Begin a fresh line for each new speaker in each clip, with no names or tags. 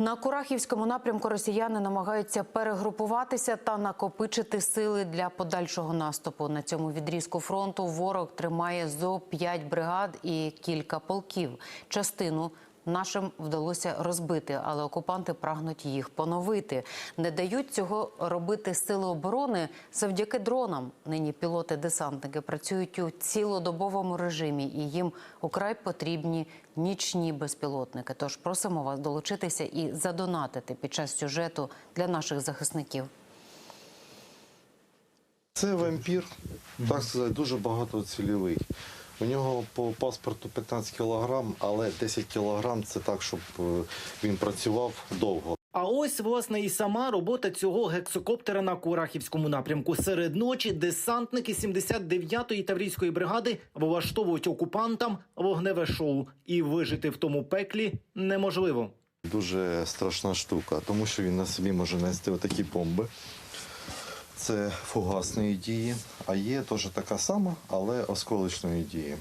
На Курахівському напрямку росіяни намагаються перегрупуватися та накопичити сили для подальшого наступу. На цьому відрізку фронту ворог тримає зо 5 бригад і кілька полків. Частину нашим вдалося розбити, але окупанти прагнуть їх поновити. Не дають цього робити сили оборони завдяки дронам. Нині пілоти-десантники працюють у цілодобовому режимі, і їм украй потрібні нічні безпілотники. Тож просимо вас долучитися і задонатити під час сюжету для наших захисників.
Це вампір, так сказати, дуже багатоцільовий. У нього по паспорту 15 кілограм, але 10 кілограм це так, щоб е, він працював довго.
А ось власне і сама робота цього гексокоптера на Курахівському напрямку. Серед ночі десантники 79-ї таврійської бригади влаштовують окупантам вогневе шоу, і вижити в тому пеклі неможливо.
Дуже страшна штука, тому що він на собі може нести отакі бомби. Це фугасної дії, а є теж така сама, але осколочної дії.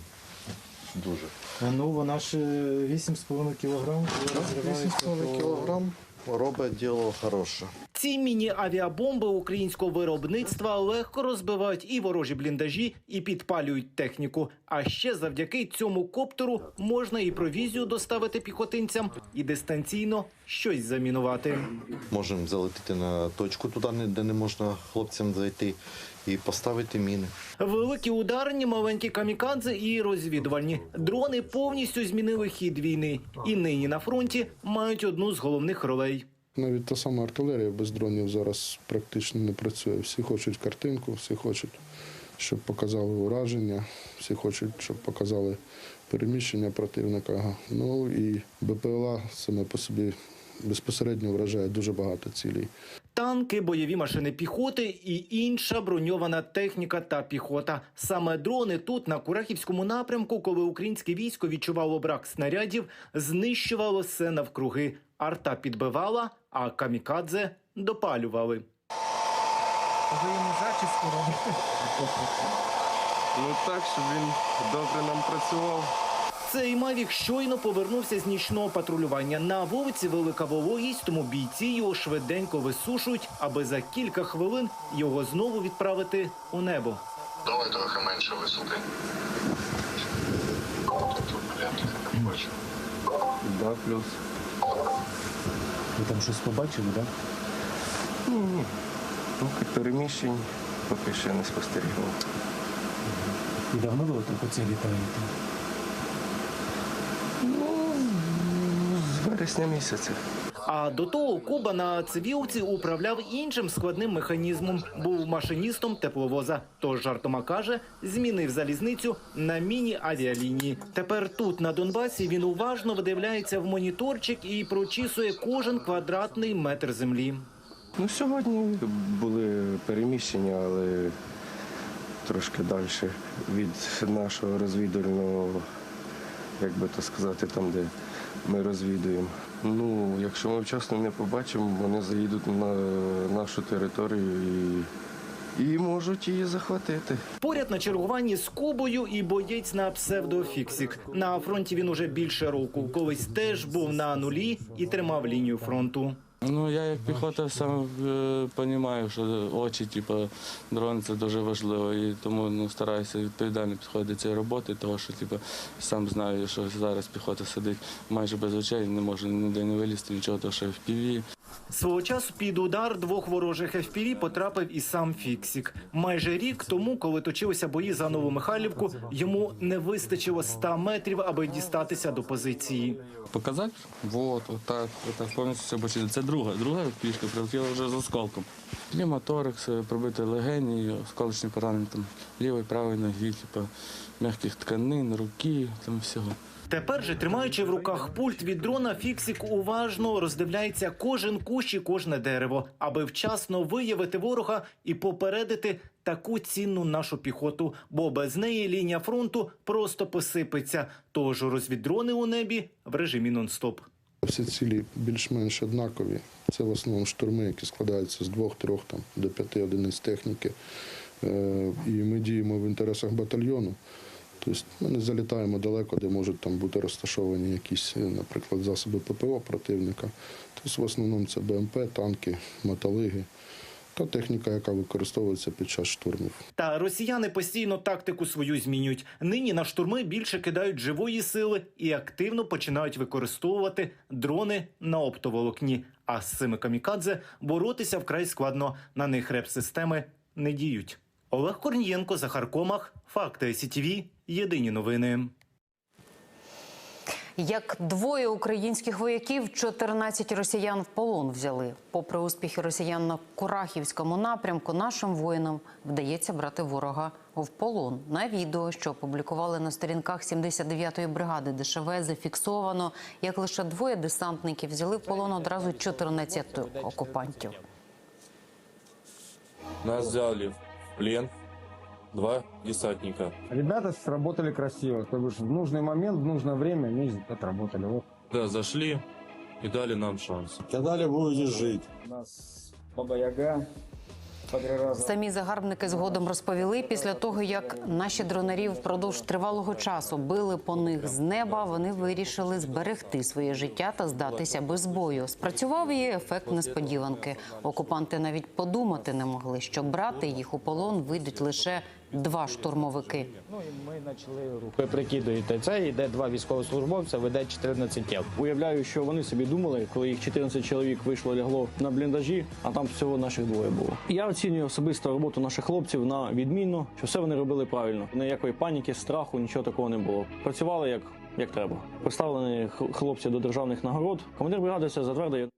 Дуже.
Ну, вона ж 8,5 кілограм. коли розривається,
8,5
то-
кілограм робить діло хороше.
Ці міні-авіабомби українського виробництва легко розбивають і ворожі бліндажі, і підпалюють техніку. А ще завдяки цьому коптеру можна і провізію доставити піхотинцям, і дистанційно щось замінувати.
Можемо залетіти на точку туди, де не можна хлопцям зайти, і поставити міни.
Великі ударні, маленькі камікадзе і розвідувальні дрони повністю змінили хід війни, і нині на фронті мають одну з головних ролей.
Навіть та сама артилерія без дронів зараз практично не працює. Всі хочуть картинку, всі хочуть, щоб показали ураження, всі хочуть, щоб показали переміщення противника. Ну і БПЛА саме по собі безпосередньо вражає дуже багато цілей.
Танки, бойові машини піхоти і інша броньована техніка та піхота. Саме дрони тут, на Курахівському напрямку, коли українське військо відчувало брак снарядів, знищувало все навкруги. Арта підбивала, а камікадзе допалювали.
Ви йому зачіску робите?
Ну так, щоб він добре нам працював.
Цей Мавік щойно повернувся з нічного патрулювання. На вулиці велика вологість, тому бійці його швиденько висушують, аби за кілька хвилин його знову відправити у небо.
Давай трохи менше висоти. Тут, блін, не бачу.
Да, плюс.
Ви там щось побачили, так?
Ні, ні. Поки переміщень поки ще не спостерігав.
І давно ви так оце літаєте?
Ну, з вересня місяця.
А до того Куба на цивілці управляв іншим складним механізмом. Був машиністом тепловоза. Тож жартома каже, змінив залізницю на міні-авіалінії. Тепер тут на Донбасі він уважно видивляється в моніторчик і прочісує кожен квадратний метр землі.
Ну, сьогодні були переміщення, але трошки далі від нашого розвідувального, як би то сказати, там, де ми розвідуємо. Ну, якщо ми вчасно не побачимо, вони заїдуть на нашу територію і, і можуть її захватити.
Поряд на чергуванні з Кубою і боєць на псевдофіксік. На фронті він уже більше року. Колись теж був на нулі і тримав лінію фронту.
Ну, я як піхота сам розумію, що очі, типу, дрон це дуже важливо. І тому ну, стараюся відповідально підходити до цієї роботи, тому що типу, сам знаю, що зараз піхота сидить майже без очей, не може ніде не вилізти, нічого, тому що в піві.
Свого часу під удар двох ворожих FPV потрапив і сам Фіксік. Майже рік тому, коли точилися бої за Нову Михайлівку, йому не вистачило 100 метрів, аби дістатися до позиції.
Показати? Вот, отак, отак повністю все бачити. Це друга, друга пішка прилетіла вже з осколком. Пневмоторакс, пробити легені, осколочні поранення там лівої, правої ноги, типу, м'яких тканин, руки, там всього.
Тепер же, тримаючи в руках пульт від дрона, Фіксік уважно роздивляється кожен кущ і кожне дерево, аби вчасно виявити ворога і попередити таку цінну нашу піхоту, бо без неї лінія фронту просто посипеться. Тож розвіддрони у небі в режимі нон-стоп.
Всі цілі більш-менш однакові. Це в основному штурми, які складаються з двох-трьох там, до п'яти одиниць техніки. Е, І ми діємо в інтересах батальйону. Тобто ми не залітаємо далеко, де можуть там бути розташовані якісь, е, наприклад, засоби ППО противника. Тобто в основному це БМП, танки, мотолиги та техніка, яка використовується під час штурмів.
Та росіяни постійно тактику свою змінюють. Нині на штурми більше кидають живої сили і активно починають використовувати дрони на оптоволокні. А з цими камікадзе боротися вкрай складно. На них реп-системи не діють. Олег Корнієнко, Захар Комах, Факти СІТВ, Єдині новини.
Як двоє українських вояків, 14 росіян в полон взяли. Попри успіхи росіян на Курахівському напрямку, нашим воїнам вдається брати ворога в полон. На відео, що опублікували на сторінках 79-ї бригади ДШВ, зафіксовано, як лише двоє десантників взяли в полон одразу 14 окупантів.
Нас взяли в плен два десантника.
Ребята сработали красиво, то бишь в нужный момент, в нужное время они отработали. Вот.
Да, зашли и дали нам шанс.
У нас Баба Яга.
Самі загарбники згодом розповіли, після того як наші дронарі впродовж тривалого часу били по них з неба, вони вирішили зберегти своє життя та здатися без бою. Спрацював і ефект несподіванки. Окупанти навіть подумати не могли, що брати їх у полон вийдуть лише два штурмовики.
Ну і ми почали рух. Ви прикидуєте, це йде два військовослужбовця, веде 14 тіл.
Уявляю, що вони собі думали, коли їх 14 чоловік вийшло лягло на бліндажі, а там всього наших двоє було. Я оцінюю особисто роботу наших хлопців на відмінно, що все вони робили правильно. Ніякої паніки, страху, нічого такого не було. Працювали як, як треба. Поставлені хлопці до державних нагород. Командир бригади це затвердив.